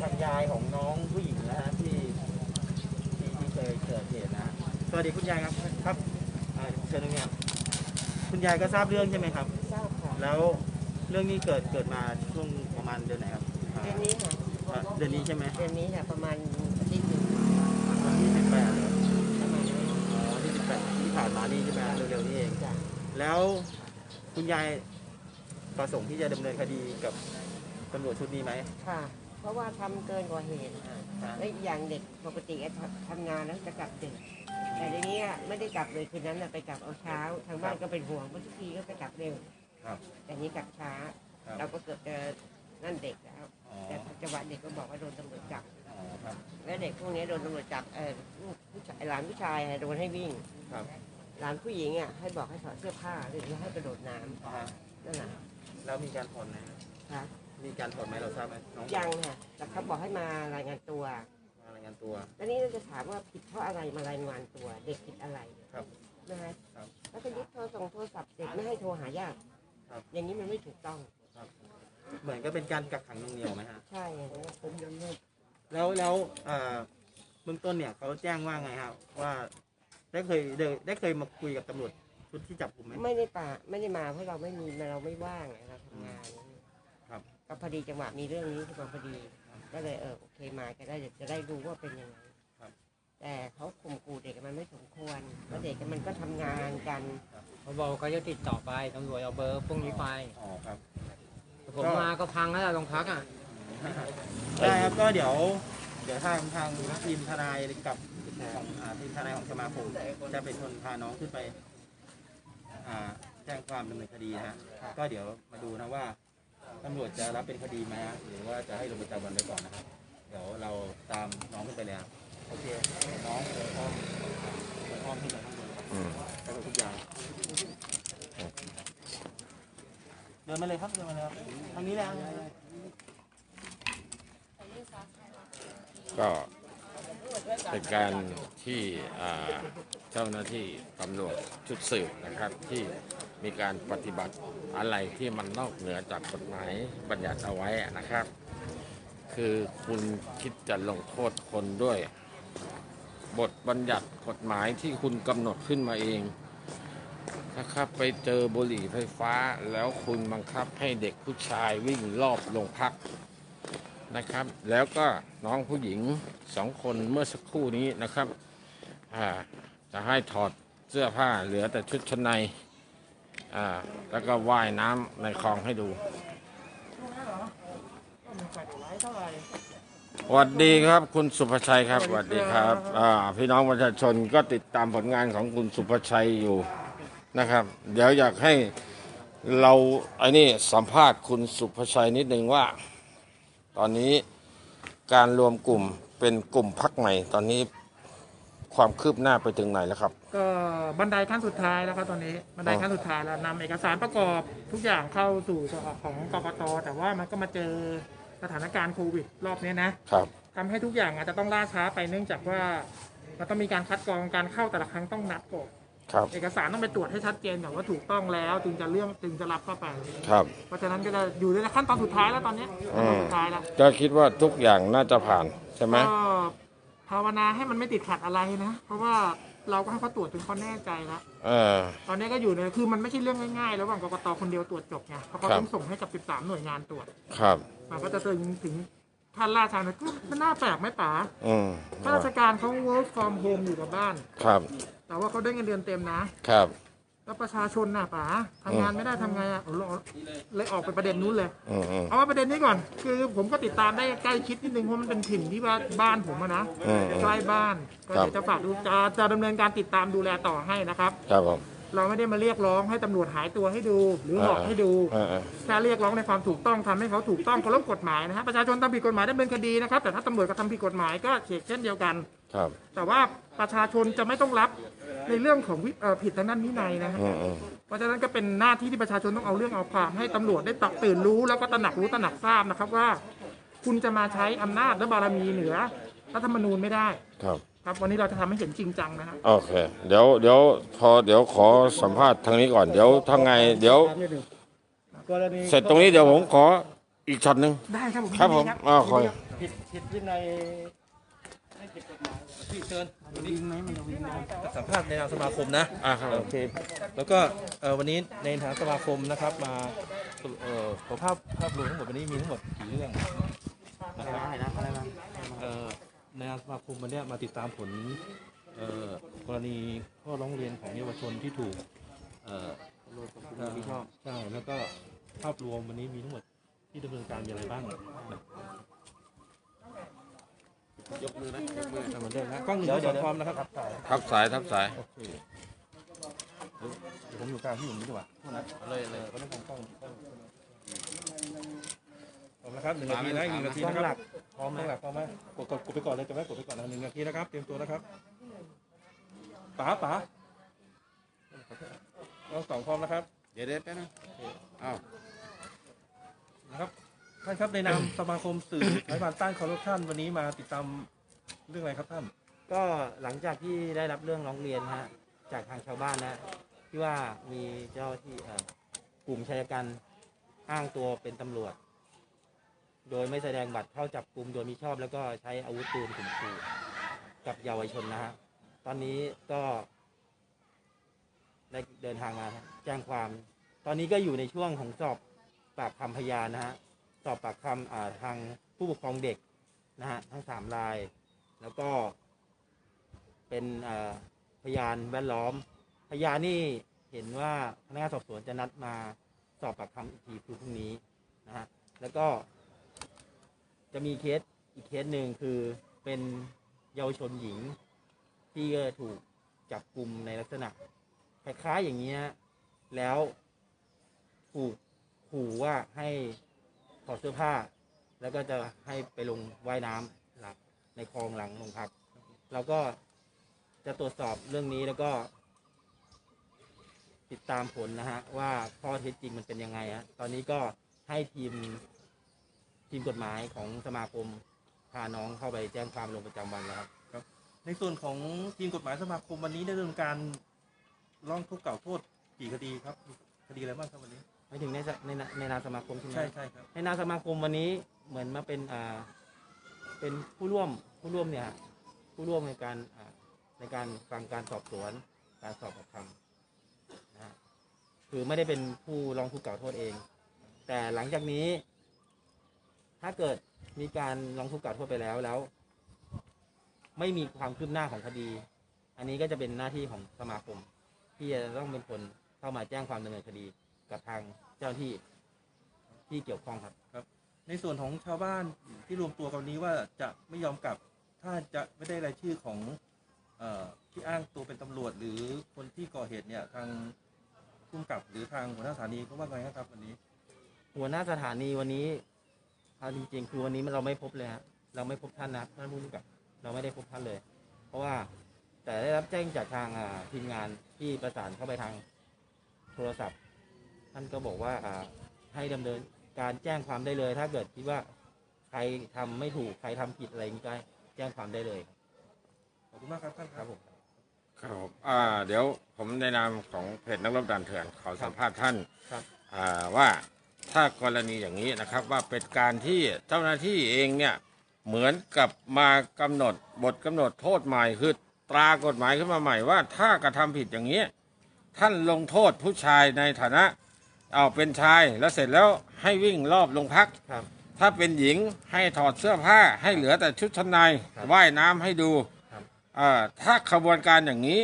กับทางยายของน้องผู้หญิงนะฮะที่ที่ที่เคยเกิดเหตุนะฮะสวัสดีคุณยายครับครับอ่าเชิญตรงนี้ครับคุณยายก็ทราบเรื่องใช่ไหมครับ ทราบค่ะแล้วเรื่องนี้เกิดเกิดมาช่วงประมาณเดือนไหนครับอ่าเดือนนี้ค่ะอ่าเดือนนี้ใช่ไหมเดือนนี้ค่ะประมาณอาทิตย์หนึ่งวันที่สิบแปดประมาณนี้อ๋อที่สิบแปดที่ผ่านมานี่ใช่ไหมฮะเร็วๆนี้เอง จ้ะแล้วคุณยายประสงค์ที่จะดำเนินคดีกับตำรวจชุดนี้ไหม ค่ะ เพราะว่าทำเกินกว่าเหตุค่ะและอีกอย่างเด็กปกติก็ทำทำงานแล้วจะกลับดึกแต่ทีนี้อะไม่ได้กลับเลยคืนนั้นน่ะไปกลับเอาเช้า ทางบ้านก็เป็นห่วงบางทีก็ไปกลับเร็วครับแต่นี้กลับช้าครับเราก็เกือบจะนั่นเด็กแล้วอ๋อแต่จังหวะเด็กก็บอกว่าโดนตำรวจจับอ๋อครับและเด็กพวกนี้โดนตำรวจจับเออลูกผู้ชายหลานผู้ชายอะโดนให้วิ่งครับหลานผู้หญิงอะให้บอกให้ถอดเสื้อผ้าหรือให้กระโดดน้ำอ่าฮะนั่นแหละแล้วมีการถอนไหมค่ะ มีการถอนไหมเราทราบไหมน้องยังค่ะแต่เขาบอกให้มารายงานตัว มารายงานตัว แล้วนี่เราจะถามว่าผิดเพราะอะไรมารายงานตัว เด็กผิดอะไรครับ นะฮะครับ แล้วก็ยึดโทรศัพท์โทรศัพท์เด็กไม่ให้โทรหาญาติครับ อย่างนี้มันไม่ถูกต้อง เหมือนก็เป็นการกักขังหน่วงเหนียวไหมฮะ ใช่อย่างนี้ผมยังไม่แล้วแล้วเอ่อเบื้องต้นเนี่ยเขาแจ้งว่าไงครับว่าได้เคยได้ได้เคยมาคุยกับตำรวจชุดที่จับกลุ่มไหมไม่ได้ป่าไม่ได้มาเพราะเราไม่มีเราไม่ว่างไงเราทำงานครับ ก็พอดีจังหวะมีเรื่องนี้ขึ้นมาพอดี ก็เลยเออโอเคมาจะได้จะได้รู้ว่าเป็นยังไงครับแต่เขาข่มขู่เด็กมันไม่สมควรเพราะเด็กมันก็ทำงานกัน เขาบอกเขาจะติดต่อไปตำรวจเอาเบอร์พวกนี้ไปอ๋อครับ ผมมาก็พังแล้วล่ะโรงพักอะ ได้ครับก็เดี๋ยว เดี๋ยวทางทางทีมทนายกับของอ่าทีมทนายของสมาคมจะเป็นคนพาน้องขึ้นไป อ่าแจ้งความดำเนินคดีนะฮะก็เดี๋ยวมาดูนะว่า ตำรวจจะรับเป็นคดีไหมฮะหรือว่าจะให้ลงประจำวันไว้ก่อนนะครับ เดี๋ยวเราตามน้องขึ้นไปเลยครับโอเคน้องเดินอ้อมเดินอ้อมขึ้นไปข้างบนแล้วก็ทุกอย่างเดินมาเลยครับเดินมาเลยครับทางนี้แหละก็เป็นการที่อ่าเจ้าหน้าที่ตำรวจชุดสืบนะครับที่ มีการปฏิบัติอะไรที่มันนอกเหนือจากกฎหมายบัญญัติเอาไว้นะครับ คือคุณคิดจะลงโทษคนด้วย บทบัญญัติกฎหมายที่คุณกำหนดขึ้นมาเองนะครับไปเจอบุหรี่ไฟฟ้าแล้วคุณบังคับให้เด็กผู้ชายวิ่งรอบโรงพักนะครับ แล้วก็น้องผู้หญิงสองคนเมื่อสักครู่นี้นะครับจะให้ถอดเสื้อผ้าเหลือแต่ชุดชั้นใน อ่าแล้วก็ว่ายน้ำในคลองให้ดูสวัสดีครับ คุณสุภชัยครับสวัสดีครับอ่าพี่น้องประชาชนก็ติดตามผลงานของคุณสุภชัยอยู่นะครับ เดี๋ยวอยากให้เราไอ้นี่สัมภาษณ์คุณสุภชัยนิดนึงว่า ตอนนี้การรวมกลุ่มเป็นกลุ่มพักใหม่ตอนนี้ ความคืบหน้าไปถึงไหนแล้วครับ ก็บันไดขั้นสุดท้ายแล้วครับตอนนี้บันไดขั้นสุดท้ายแล้วนำเอกสารประกอบทุกอย่างเข้าสู่ของกกตแต่ว่ามันก็มาเจอสถานการณ์โควิดรอบนี้นะครับทำให้ทุกอย่างอาจจะต้องล่าช้าไปเนื่องจากว่ามันต้องมีการคัดกรองการเข้าแต่ละครั้งต้องนัดก่อนครับเอกสารต้องไปตรวจให้ชัดเจนก่อนว่าถูกต้องแล้ว จึงจะเรื่องจึงจะรับเข้าไปครับเพราะฉะนั้นก็จะอยู่ในขั้นตอนสุดท้ายแล้วตอนนี้ขั้นตอนสุดท้ายแล้วก็คิดว่าทุกอย่างน่าจะผ่านใช่ไหมก็ ภาวนาให้มันไม่ติดขัดอะไรนะ เพราะว่าเราก็ให้เขาตรวจจนเขาแน่ใจแล้วเออ ตอนนี้ก็อยู่ในคือมันไม่ใช่เรื่องง่ายๆ ระหว่างกกตคนเดียวตรวจจบไงเพราะเขาครับ ต้องส่งให้กับ 13 หน่วยงานตรวจครับ มันก็จะถึงถึงท่านราชานะก็มันน่าแปลกไหมป๋าอืมข้าราชการเขา work from home อยู่กับบ้าน ครับ แต่ว่าเขาได้เงินเดือนเต็มนะ ครับ แล้วประชาชนน่ะป๋าทำงานไม่ได้ทำไงอะเอาเลยออกไปประเด็นนู้นเลย อืมอืมเอาว่าประเด็นนี้ก่อน คือผมก็ติดตามได้ใกล้ชิดนิดนึงเพราะมันเป็นถิ่นที่ว่าบ้านผมอะนะอืมอืม ใกล้บ้านก็ครับเดี๋ยวจะฝากดูจะจะดำเนินการติดตามดูแลต่อให้นะครับ ครับผม เราไม่ได้มาเรียกร้องให้ตำรวจหายตัวให้ดู หรือหลอกให้ดูเออเออ แค่เรียกร้องในความถูกต้องทำให้เขาถูกต้องเคารพกฎหมายนะฮะประชาชนทำผิดกฎหมายดำเนินคดีนะครับแต่ถ้าตำรวจกระทำผิดกฎหมายก็เฉกเช่นเดียวกัน ครับ แต่ว่าประชาชนจะไม่ต้องรับ ในเรื่องของวิเอ่อผิดทางด้านวินัยนะฮะอืมอืม เพราะฉะนั้นก็เป็นหน้าที่ที่ประชาชนต้องเอาเรื่องเอาความให้ตำรวจได้ตักตื่นรู้แล้วก็ตระหนักรู้ตระหนักทราบนะครับว่า คุณจะมาใช้อำนาจและบารมีเหนือรัฐธรรมนูญไม่ได้ครับ ครับวันนี้เราจะทำให้เห็นจริงจังนะฮะโอเค เดี๋ยว เดี๋ยว พอ เดี๋ยวขอสัมภาษณ์ทางนี้ก่อน เดี๋ยวทางไง เดี๋ยว กรณีเสร็จตรงนี้เดี๋ยวผมขออีกช็อตหนึ่งได้ครับผมครับผมยินดี อ้าวขอยินดีครับผิดผิดวินัย พี่เชิญวันนี้สัมภาษณ์ในนามสมาคมนะอ่าครับโอเคแล้วก็เอ่อวันนี้ในฐานสมาคมนะครับมาเอ่อขอภาพภาพรวมทั้งหมดวันนี้มีทั้งหมดกี่เรื่องนะครับอะไรนะอะไรนะเอ่อในนามสมาคมวันนี้มาติดตามผลเอ่อกรณีข้อร้องเรียนของเยาวชนที่ถูกเอ่อมีชอบใช่แล้วก็ภาพรวมวันนี้มีทั้งหมดที่ดำเนินการมีอะไรบ้าง ยกมือนะยกมือเหมือนเดิมนะกล้องหนึ่งสองพร้อมนะครับทับสายทับสายโอเคเดี๋ยวผมอยู่กลางที่อยู่นี้ดีกว่าโทษนะเลยเลยก็ต้องกล้องกล้องพร้อมนะครับหนึ่งนาทีนะอีกหนึ่งนาทีกล้องนะคหรัลับกพร้อมไหมต้องหลักพร้อมไหมกดกดกดไปก่อนเลยจะไหมกดไปก่อนนะหนึ่งนาทีนะครับเตรียมตัวนะครับป๋าป๋าเราสองพร้อมนะครับ เดี๋ยวเดี๋ยวแป๊บนึงอ้าวนะครับ ท่านครับในนามสมาคมสื่อสายบานต้านคอร์รัปชันวันนี้มาติดตามเรื่องอะไรครับท่าน ก็หลังจากที่ได้รับเรื่องร้องเรียนฮะจากทางชาวบ้านนะ ที่ว่ามีเจ้าที่เอ่อกลุ่มชายกันอ้างตัวเป็นตำรวจ โดยไม่แสดงบัตรเข้าจับกลุ่มโดยมิชอบแล้วก็ใช้อาวุธปืนข่มขู่กับเยาวชนนะฮะตอนนี้ก็ได้เดินทางมาแจ้งความ ตอนนี้ก็อยู่ในช่วงของสอบปากคำพยานนะฮะ สอบปากคำทางผู้ปกครองเด็กนะฮะทั้งสามราย แล้วก็เป็นพยานแวดล้อม พยานนี่เห็นว่าพนักงานสอบสวนจะนัดมาสอบปากคำอีกทีคือพรุ่งนี้นะฮะแล้วก็ จะมีเคสอีกเคสหนึ่งคือเป็นเยาวชนหญิง ที่ถูกจับกลุ่มในลักษณะคล้ายๆอย่างเงี้ยแล้วถูกขู่ว่าให้ ถอดเสื้อผ้า แล้วก็จะให้ไปลงว่ายน้ำหลังในคลองหลังโรงพัก เราก็จะตรวจสอบเรื่องนี้แล้วก็ ติดตามผลนะฮะ ว่าข้อเท็จจริงมันเป็นยังไงฮะตอนนี้ก็ให้ทีมทีมกฎหมายของสมาคมพาน้องเข้าไปแจ้งความลงประจำวันแล้วครับ ในส่วนของทีมกฎหมายสมาคมวันนี้ได้ดำเนินการร้องทุกข์กล่าวโทษกี่คดีครับ คดีอะไรบ้างครับวันนี้ ไม่ถึงในสในในนามสมาคมใช่ไหมใช่ใช่ครับในนามสมาคมวันนี้เหมือนมาเป็นอ่าเป็นผู้ร่วมผู้ร่วมเนี่ยผู้ร่วมในการอ่าในการฟังการสอบสวน การสอบปากคำนะฮะคือไม่ได้เป็นผู้ร้องทุกข์กล่าวโทษเอง แต่หลังจากนี้ ถ้าเกิดมีการร้องทุกข์กล่าวโทษไปแล้วแล้ว ไม่มีความคืบหน้าของคดี อันนี้ก็จะเป็นหน้าที่ของสมาคม ที่จะต้องเป็นคนเข้ามาแจ้งความดำเนินคดี กับทางเจ้าหน้าที่ที่เกี่ยวข้องครับ ในส่วนของชาวบ้านที่รวมตัวกันวันนี้ว่าจะไม่ยอมกลับ ถ้าจะไม่ได้รายชื่อของเออที่อ้างตัวเป็นตำรวจ หรือคนที่ก่อเหตุเนี่ยทางผู้กำกับหรือทางหัวหน้าสถานีเขาว่าไงครับวันนี้ หัวหน้าสถานีวันนี้เอาจริงๆคือวันนี้เราไม่พบเลยฮะเราไม่พบท่านนะท่านผู้กำกับเราไม่ได้พบท่านเลย เพราะว่าแต่ได้รับแจ้งจากทางอ่าทีมงานที่ประสานเข้าไปทางโทรศัพท์ ท่านก็บอกว่าอ่าให้ดำเนินการแจ้งความได้เลย ถ้าเกิดคิดว่าใครทำไม่ถูกใครทำผิดอะไรอย่างนี้ก็แจ้งความได้เลยขอบคุณมากครับท่านครับผมครับผมอ่าเดี๋ยวผมในนามของเพจนักรบด่านเถื่อนขอสัมภาษณ์ท่านครับอ่าว่าถ้ากรณีอย่างนี้นะครับว่าเป็นการที่เจ้าหน้าที่เองเนี่ยเหมือนกับมากำหนดบทกำหนดโทษใหม่คือตรากฎหมายขึ้นมาใหม่ว่าถ้ากระทำผิดอย่างนี้ ท่านลงโทษผู้ชายในฐานะ เอาเป็นชายแล้วเสร็จแล้วให้วิ่งรอบโรงพัก ครับ ถ้าเป็นหญิงให้ถอดเสื้อผ้าให้เหลือแต่ชุดชั้นในครับว่ายน้ำให้ดูครับอ่าถ้าขบวนการอย่างนี้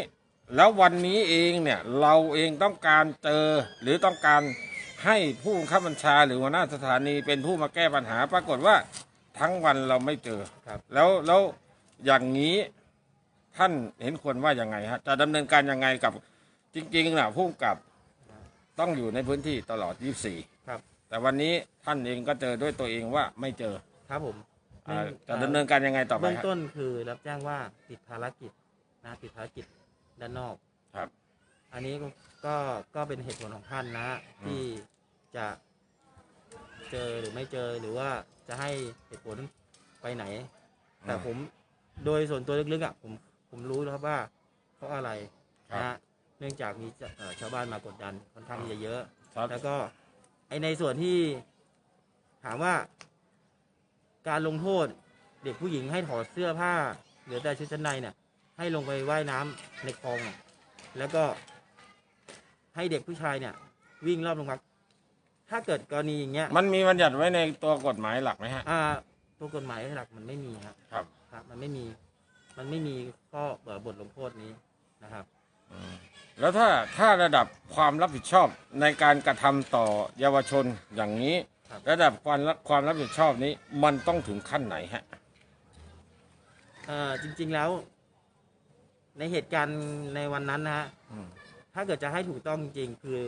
แล้ววันนี้เองเนี่ยเราเองต้องการเจอหรือต้องการให้ผู้บังคับบัญชาหรือหัวหน้าสถานีเป็นผู้มาแก้ปัญหา ปรากฏว่าทั้งวันเราไม่เจอ ครับ แล้วแล้วอย่างนี้ท่านเห็นควรว่ายังไงฮะจะดำเนินการยังไงกับจริงๆนะผู้กำกับ ต้องอยู่ในพื้นที่ตลอด 24 ครับ แต่วันนี้ท่านเองก็เจอด้วยตัวเองว่าไม่เจอครับผมอ่าจะดำเนินการยังไงต่อไปเบื้องครับ ต้นคือรับแจ้งว่าติดภารกิจนะติดภารกิจด้านนอกครับอันนี้ก็ก็ก็เป็นเหตุผลของท่านนะที่จะเจอหรือไม่เจอหรือว่าจะให้เหตุผลไปไหน แต่ผมโดยส่วนตัวลึกๆอะผมผมรู้แล้วครับว่าเพราะอะไรครับ นะฮะ เนื่องจากมีเจ้าเอ่อชาวบ้านมากดดันค่อนข้างที่จะเยอะ ครับ แล้วก็ไอในส่วนที่ถามว่า การลงโทษเด็กผู้หญิงให้ถอดเสื้อผ้าเหลือแต่ชุดชั้นในเนี่ย ให้ลงไปว่ายน้ำในคลองอะแล้วก็ให้เด็กผู้ชายเนี่ย วิ่งรอบโรงพัก ถ้าเกิดกรณีอย่างเงี้ยมันมีบัญญัติไว้ในตัวกฎหมายหลักไหมฮะ อ่าตัวกฎหมายหลักมันไม่มีครับ ครับ ครับ มันไม่มี มันไม่มีข้อเอ่อบทลงโทษนี้นะครับ แล้วถ้าถ้าระดับความรับผิดชอบในการกระทำต่อเยาวชนอย่างนี้ครับระดับความรับความรับผิดชอบนี้มันต้องถึงขั้นไหนฮะเอ่อจริง ๆแล้ว ในเหตุการณ์ในวันนั้นนะฮะอืมถ้าเกิดจะให้ถูกต้องจริงๆคือ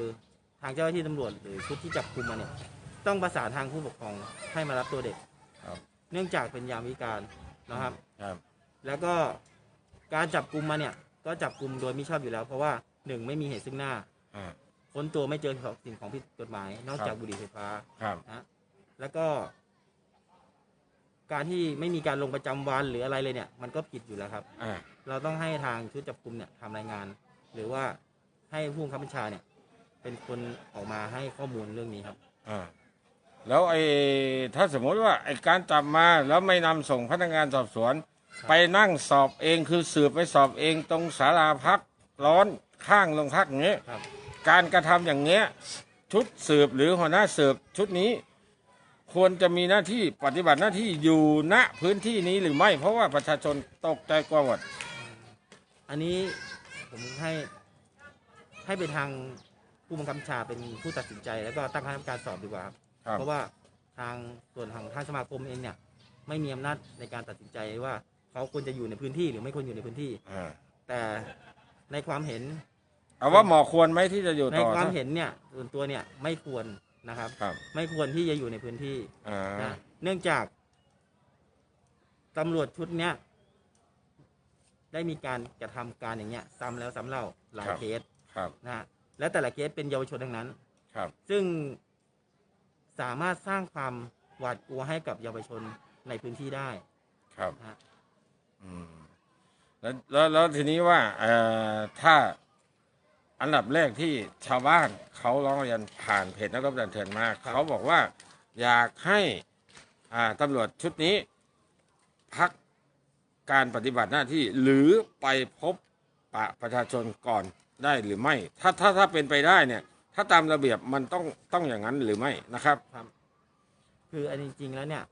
ทางเจ้าหน้าที่ตำรวจหรือชุดที่จับกุมมาเนี่ย ต้องประสานทางผู้ปกครองให้มารับตัวเด็กครับเนื่องจากเป็นยามวิการนะครับครับแล้วก็การจับกุมมาเนี่ย ก็จับกุมโดยมิชอบอยู่แล้ว เพราะว่า หนึ่งไม่มีเหตุซึ่งหน้าอ่า ค้นตัวไม่เจอสิ่งของผิดกฎหมาย นอกครับจากบุหรี่ไฟฟ้าครับ นะแล้วก็ การที่ไม่มีการลงประจำวันหรืออะไรเลยเนี่ย มันก็ผิดอยู่แล้วครับ อ่า เราต้องให้ทางชุดจับกลุ่มเนี่ยทำรายงาน หรือว่าให้ผู้บังคับบัญชาเนี่ย เป็นคนออกมาให้ข้อมูลเรื่องนี้ครับ อ่า แล้วไอ้ถ้าสมมติว่าไอ้การจับมาแล้วไม่นำส่งพนักงานสอบสวน ครับ ไปนั่งสอบเองคือสืบไปสอบเองตรงศาลาพักร้อน ข้างโรงพักอย่างเงี้ยครับ การกระทำอย่างเงี้ยชุดสืบหรือหัวหน้าสืบชุดนี้ ควรจะมีหน้าที่ปฏิบัติหน้าที่อยู่ณพื้นที่นี้หรือไม่ เพราะว่าประชาชนตกใจกลัวหมด อันนี้ผมให้ให้ไปทางผู้บังคับบัญชาเป็นผู้ตัดสินใจ แล้วก็ตั้งคณะกรรมการสอบดีกว่าครับ ครับ เพราะว่าทางส่วนของทางสมาคมเองเนี่ย ไม่มีอำนาจในการตัดสินใจว่าเขาควรจะอยู่ในพื้นที่หรือไม่ควรอยู่ในพื้นที่ อ่า แต่ในความเห็น เอาว่าหมอควรไหมที่จะอยู่ในต่อความเห็นเนี่ยส่วนตัวเนี่ยไม่ควรนะครับ ครับไม่ควรที่จะอยู่ในพื้นที่อ่านะเนื่องจากตำรวจชุดเนี้ยได้มีการกระทำการอย่างเงี้ยซ้ำแล้วซ้ำเล่าหลายเคสครับนะฮะและแต่ละเคสเป็นเยาวชนทั้งนั้น ครับ ซึ่งสามารถสร้างความหวาดกลัวให้กับเยาวชนในพื้นที่ได้ครับนะฮะ อืมแล้วแล้วแล้วทีนี้ว่าเอ่อถ้า อันดับแรกที่ชาวบ้านเขาร้องเรียนผ่านเพจนักรบดันเถื่อนมาเขาบอกว่าอยากให้อ่าตำรวจชุดนี้ พักการปฏิบัติหน้าที่หรือไปพบปะประชาชนก่อนได้หรือไม่ ถ้าถ้าถ้าเป็นไปได้เนี่ย ถ้าตามระเบียบมันต้องต้องอย่างนั้นหรือไม่นะครับคืออันจริงๆแล้วเนี่ย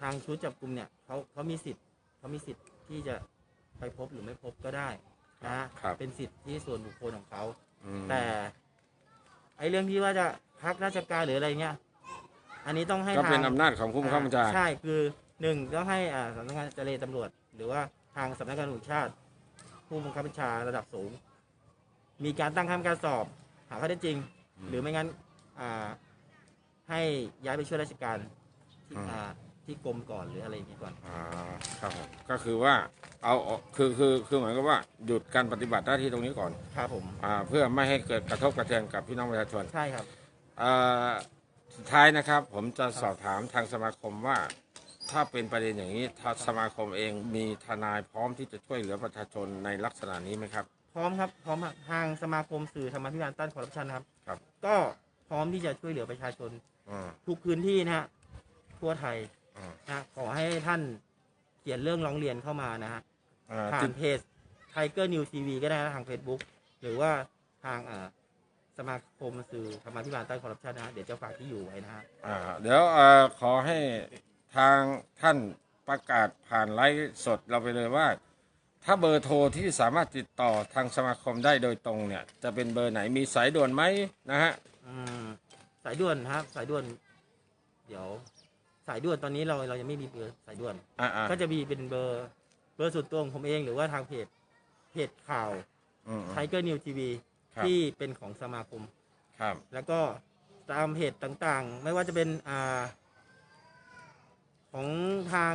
ทางชุดจับกลุ่มเนี่ยเขาเขามีสิทธิ์เขามีสิทธิ์ที่จะไปพบหรือไม่พบก็ได้ นะฮะครับ เป็นสิทธิ์ที่ส่วนบุคคลของเขา อืม แต่ ไอ้เรื่องที่ว่าจะพักราชการหรืออะไรเงี้ย อันนี้ต้องให้ก็เป็นทงอำนาจของผู้บังคับบัญชา ใช่คือหนึ่งต้องให้อ่าสำนักงานเจรตำรวจ หรือว่าทางสำนักงานตำรวจแห่งชาติ ผู้บังคับบัญชาระดับสูง มีการตั้งคณะกรรมการสอบ หาข้อเท็จจริง อืมหรือไม่งั้นอ่าให้ย้ายไปช่วยราชการที่อืม อ่า ที่กรมก่อนหรืออะไรอย่างนี้ก่อน อ่าครับผมก็คือว่าเอาเอาคือคือคือเหมือนกับว่าหยุดการปฏิบัติหน้าที่ตรงนี้ก่อนครับผม อ่าเพื่อไม่ให้เกิดกระทบกระเทือนกับพี่น้องประชาชนใช่ครับ อ่าสุดท้ายนะครับ ผมจะสอบถามทางสมาคมว่า ถ้าเป็นประเด็นอย่างนี้ถ้าสมาคมเองมีทนายพร้อมที่จะช่วยเหลือประชาชนในลักษณะนี้ไหมครับ พร้อมครับ พร้อมครับทางสมาคมสื่อธรรมาภิบาลต้านคอร์รัปชันนะครับ ครับ ก็พร้อมที่จะช่วยเหลือประชาชน อ่า ทุกพื้นที่นะฮะทั่วไทย อ่านะขอให้ท่านเขียนเรื่องร้องเรียนเข้ามานะฮะอ่าผ่าตินดเพจ Tiger News TV ก็ได้นะทาง Facebook หรือว่าทางอ่าสมาคมสื่อธรรมาภิบาลต้านคอร์รัปชันนะฮะเดี๋ยวจะฝากที่อยู่ไว้นะฮะ อ่าเดี๋ยวเอ่อขอให้ทางท่านประกาศผ่านไลฟ์สดเราไปเลยว่า ถ้าเบอร์โทรที่สามารถติดต่อทางสมาคมได้โดยตรงเนี่ย จะเป็นเบอร์ไหนมีสายด่วนไหมนะฮะ อืมสายด่วนครับสายด่วน เดี๋ยว สายด่วนตอนนี้เราเรายังไม่มีเบอร์สายด่วน อ่าอ่าก็จะมีเป็นเบอร์เบอร์ส่วนตัวของผมเองหรือว่าทางเพจเพจข่าวอืมอืม Tiger News TV ครับ ที่เป็นของสมาคม ครับแล้วก็ตามเพจต่างๆ ไม่ว่าจะเป็นอ่าของทาง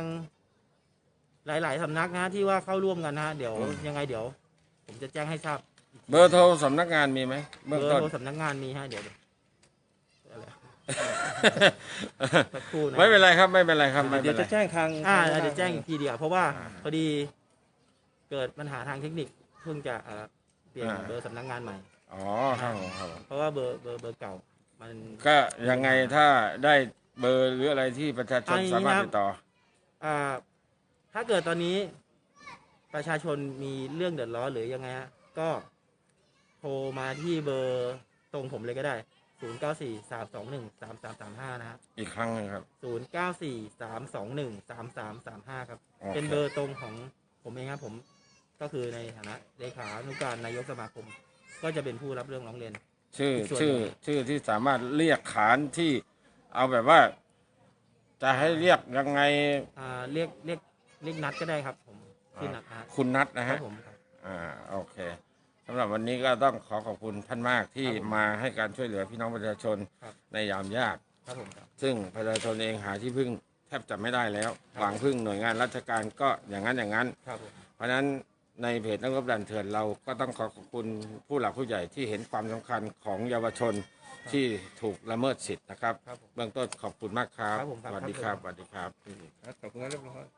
หลายๆสำนักนะที่ว่าเข้าร่วมกันนะฮะเดี๋ยวยังไงเดี๋ยว ผมจะแจ้งให้ทราบเบอร์โทรสำนักงานมีไหมเบเบื้อองร์ต้นโทรสำนักงานมีฮะเดี๋ยวเดี๋ยวอะไร สักครู่นะไม่เป็นไรครับไม่เป็นไรครับไม่เดี๋เป็ยนวไร จะแจ้งทางอ่าทเดี๋ยวแจ้งอีกทีเดียวเพราะว่าอ่าพอดีเกิดปัญหาทางเทคนิคเพิ่งจะเอ่อเปลี่ยนอ่า เบอร์สำนักงานใหม่ อ๋อครับผมครับผมเพราะว่าเบอร์เบอร์เบอร์เก่า มัน ก็ยังไงถ้าได้เบอร์หรืออะไรที่ประชาชนเอาอย่างนี้สามารถครับติดต่อ อ่าถ้าเกิดตอนนี้ประชาชนมีเรื่องเดือดร้อนหรือยังไงฮะก็โทรมาที่เบอร์ตรงผมเลยก็ได้ 0 9 4 3 2 1 3 3 3 5นะครับอีกครั้งหนึงครับ0 9 4 3 2 1 3 3 3 5ครับ โอเค เป็นเบอร์ตรงของผมเองครับผม ก็คือในฐานะเลขานุการนายกสมาคม ก็จะเป็นผู้รับเรื่องร้องเรียน ชื่ออีกส่วนชื่อหนึ่ง ชื่อที่สามารถเรียกขานที่เอาแบบว่า จะให้เรียกยังไงอ่าเรียกเรียกเรียกนัดก็ได้ครับ ผมชื่อนัดนะฮะคุณนัทนะครัฮะบผมครับ อ่าโอเค สำหรับวันนี้ก็ต้องขอขอบคุณท่านมากที่ครับผมมาให้การช่วยเหลือพี่น้องประชาชนครับ ในยามยาก ครับผมครับ ซึ่งประชาชนเองหาที่พึ่งแทบจะไม่ได้แล้ว ครับ หวังพึ่งหน่วยงานราชการก็อย่างนั้นอย่างนั้น ครับผมเพราะฉะนั้นในเพจนักรบดันเถื่อนเราก็ต้องขอขอบคุณผู้หลักผู้ใหญ่ที่เห็นความสำคัญของเยาวชนที่ถูกละเมิดสิทธิ์นะครับ ครับผม เบื้องต้นขอบคุณมากครับ ครับผมครับสวัสดีครับ สวัสดีครับขอบคุณครับเรียบร้อย